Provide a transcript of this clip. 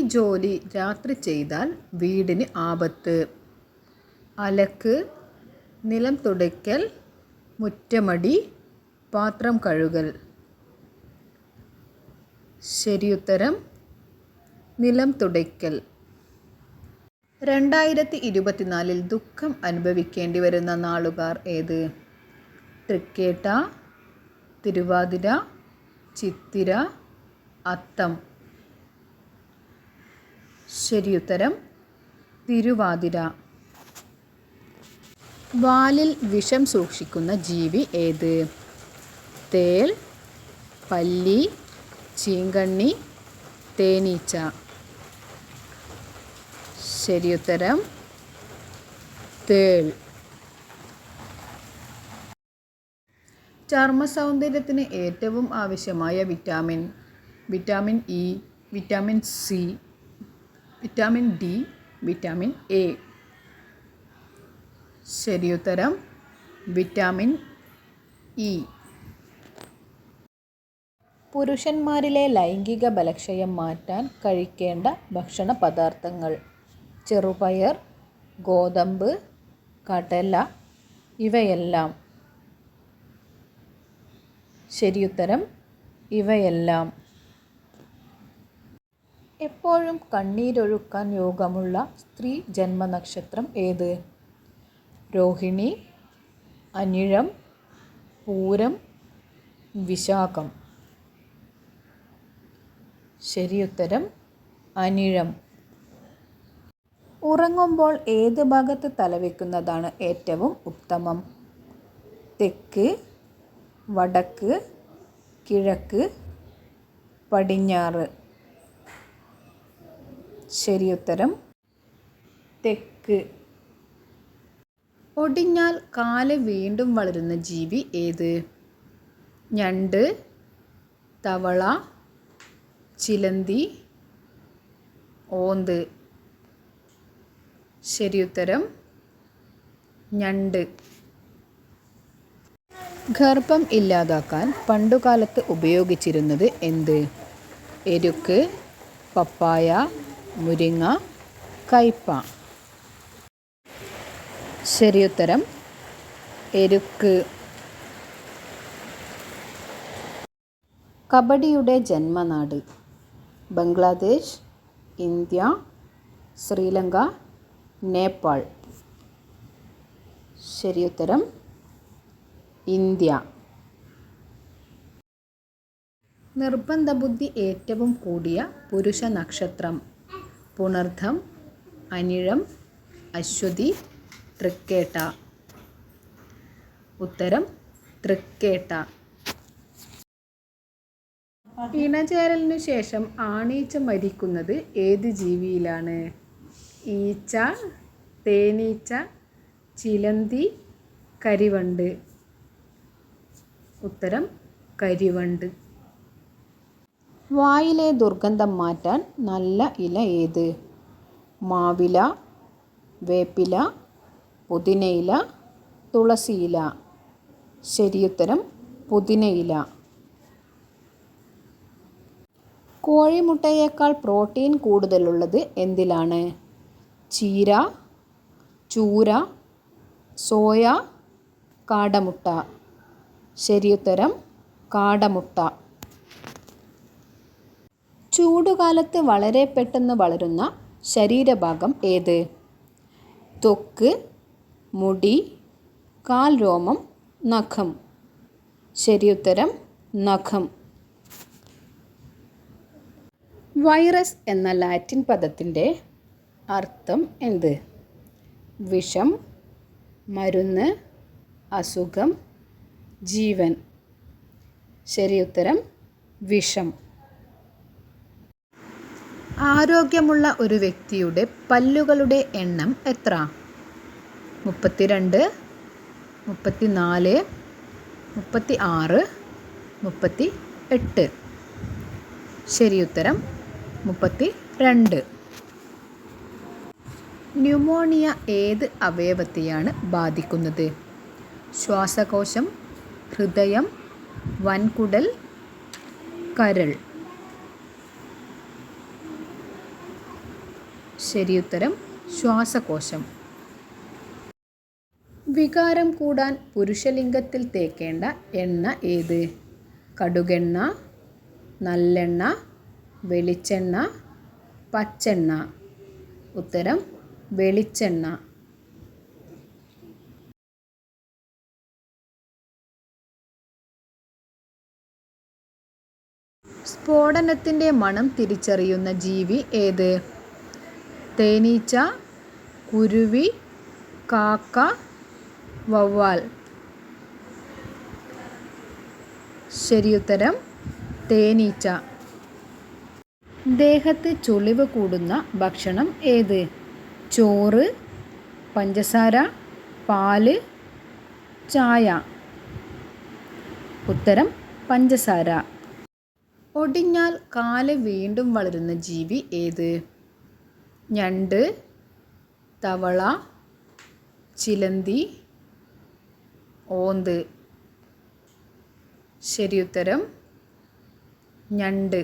ജോലി രാത്രി ചെയ്താൽ വീടിന് ആപത്ത്. അലക്ക് നിലം തുടയ്ക്കൽ മുറ്റമടി പാത്രം കഴുകൽ. ശരിയുത്തരം നിലം തുടയ്ക്കൽ. രണ്ടായിരത്തി ഇരുപത്തിനാലിൽ ദുഃഖം അനുഭവിക്കേണ്ടി വരുന്ന നാളുകാർ ഏത്? തൃക്കേട്ട തിരുവാതിര ചിത്തിര അത്തം. ശരിയുത്തരം തിരുവാതിര. വാലിൽ വിഷം സൂക്ഷിക്കുന്ന ജീവി ഏത്? തേൽ പല്ലി ചീങ്കണ്ണി തേനീച്ച. ശരിയുത്തരം തേൾ. ചർമ്മ സൗന്ദര്യത്തിന് ഏറ്റവും ആവശ്യമായ vitamin. Vitamin E vitamin C vitamin D vitamin A. ശരിയുത്തരം വിറ്റാമിൻ ഇ. പുരുഷന്മാരിലെ ലൈംഗിക ബലക്ഷയം മാറ്റാൻ കഴിക്കേണ്ട ഭക്ഷണ പദാർത്ഥങ്ങൾ ചെറുപയർ ഗോതമ്പ് കടല ഇവയെല്ലാം. ശരിയുത്തരം ഇവയെല്ലാം. എപ്പോഴും കണ്ണീരൊഴുക്കാൻ യോഗമുള്ള സ്ത്രീ ജന്മനക്ഷത്രം ഏത്? രോഹിണി അനിഴം പൂരം വിശാഖം. ശരിയുത്തരം അനിഴം. ഉറങ്ങുമ്പോൾ ഏത് ഭാഗത്ത് തലവെക്കുന്നതാണ് ഏറ്റവും ഉത്തമം? തെക്ക് വടക്ക് കിഴക്ക് പടിഞ്ഞാറ്. ശരിയുത്തരം. തെക്ക്. ഒടിഞ്ഞാൽ കാൽ വീണ്ടും വളരുന്ന ജീവി ഏത്? ഞണ്ട് തവള ചിലന്തി ഓന്ത്. ശരിയുത്തരം ഞണ്ട്. ഗർഭം ഇല്ലാതാക്കാൻ പണ്ടുകാലത്ത് ഉപയോഗിച്ചിരുന്നത് എന്ത്? എരുക്ക് പപ്പായ മുരിങ്ങ കയ്പ ശരിയുത്തരം എരുക്ക്. കബഡിയുടെ ജന്മനാട്. ബംഗ്ലാദേശ് ഇന്ത്യ ശ്രീലങ്ക നേപ്പാൾ. ശരിയുത്തരം ഇന്ത്യ. നിർബന്ധ ബുദ്ധി ഏറ്റവും കൂടിയ പുരുഷ നക്ഷത്രം. പുണർദ്ധം അനിഴം അശ്വതി തൃക്കേട്ട. ഉത്തരം തൃക്കേട്ട. ഇണചേരലിനു ശേഷം ആണീച്ച മരിക്കുന്നത് ഏത് ജീവിയിലാണ്? ഈച്ച തേനീച്ച ചിലന്തി കരിവണ്ട്. ഉത്തരം കരിവണ്ട്. വായിലെ ദുർഗന്ധം മാറ്റാൻ നല്ല ഇല ഏത്? മാവില വേപ്പില പുതിനയില തുളസിയില. ശരിയുത്തരം പുതിനയില. കോഴിമുട്ടയേക്കാൾ പ്രോട്ടീൻ കൂടുതലുള്ളത് എന്തിലാണ്? ചീര ചൂര സോയ കാടമുട്ട. ശരിയുത്തരം കാടമുട്ട. ചൂടുകാലത്ത് വളരെ പെട്ടെന്ന് വളരുന്ന ശരീരഭാഗം ഏത്? തൊക്ക് മുടി കാൽ രോമം നഖം. ശരിയുത്തരം നഖം. വൈറസ് എന്ന ലാറ്റിൻ പദത്തിന്റെ അർത്ഥം എന്ത്? വിഷം മരുന്ന് അസുഖം ജീവൻ. ശരിയുത്തരം വിഷം. ആരോഗ്യമുള്ള ഒരു വ്യക്തിയുടെ പല്ലുകളുടെ എണ്ണം എത്ര? മുപ്പത്തിരണ്ട് മുപ്പത്തിനാല് മുപ്പത്തി ആറ് മുപ്പത്തി എട്ട് ശരിയുത്തരം മുപ്പത്തി രണ്ട് ന്യൂമോണിയ ഏത് അവയവത്തെയാണ് ബാധിക്കുന്നത്? ശ്വാസകോശം ഹൃദയം വൻകുടൽ കരൾ. ശരിയുത്തരം ശ്വാസകോശം. വികാരം കൂടാൻ പുരുഷലിംഗത്തിൽ തേക്കേണ്ട എണ്ണ ഏത്? കടുകെണ്ണ നല്ലെണ്ണ വെളിച്ചെണ്ണ പച്ചെണ്ണ. ഉത്തരം വെളിച്ചെണ്ണ. സ്ഫോടനത്തിന്റെ മണം തിരിച്ചറിയുന്ന ജീവി ഏത്? തേനീച്ച കുരുവി കാക്ക വവ്വാൽ. ശരിയുത്തരം തേനീച്ച. ദേഹത്ത് ചുളിവ് കൂടുന്ന ഭക്ഷണം ഏത്? ചോറ് പഞ്ചസാര പാൽ ചായ. ഉത്തരം പഞ്ചസാര. ഒടിഞ്ഞാൽ കാൽ വീണ്ടും വളരുന്ന ജീവി ഏത്? ഞണ്ട് തവള ചിലന്തി ഓന്ത്. ശരിയുത്തരം ഞണ്ട്.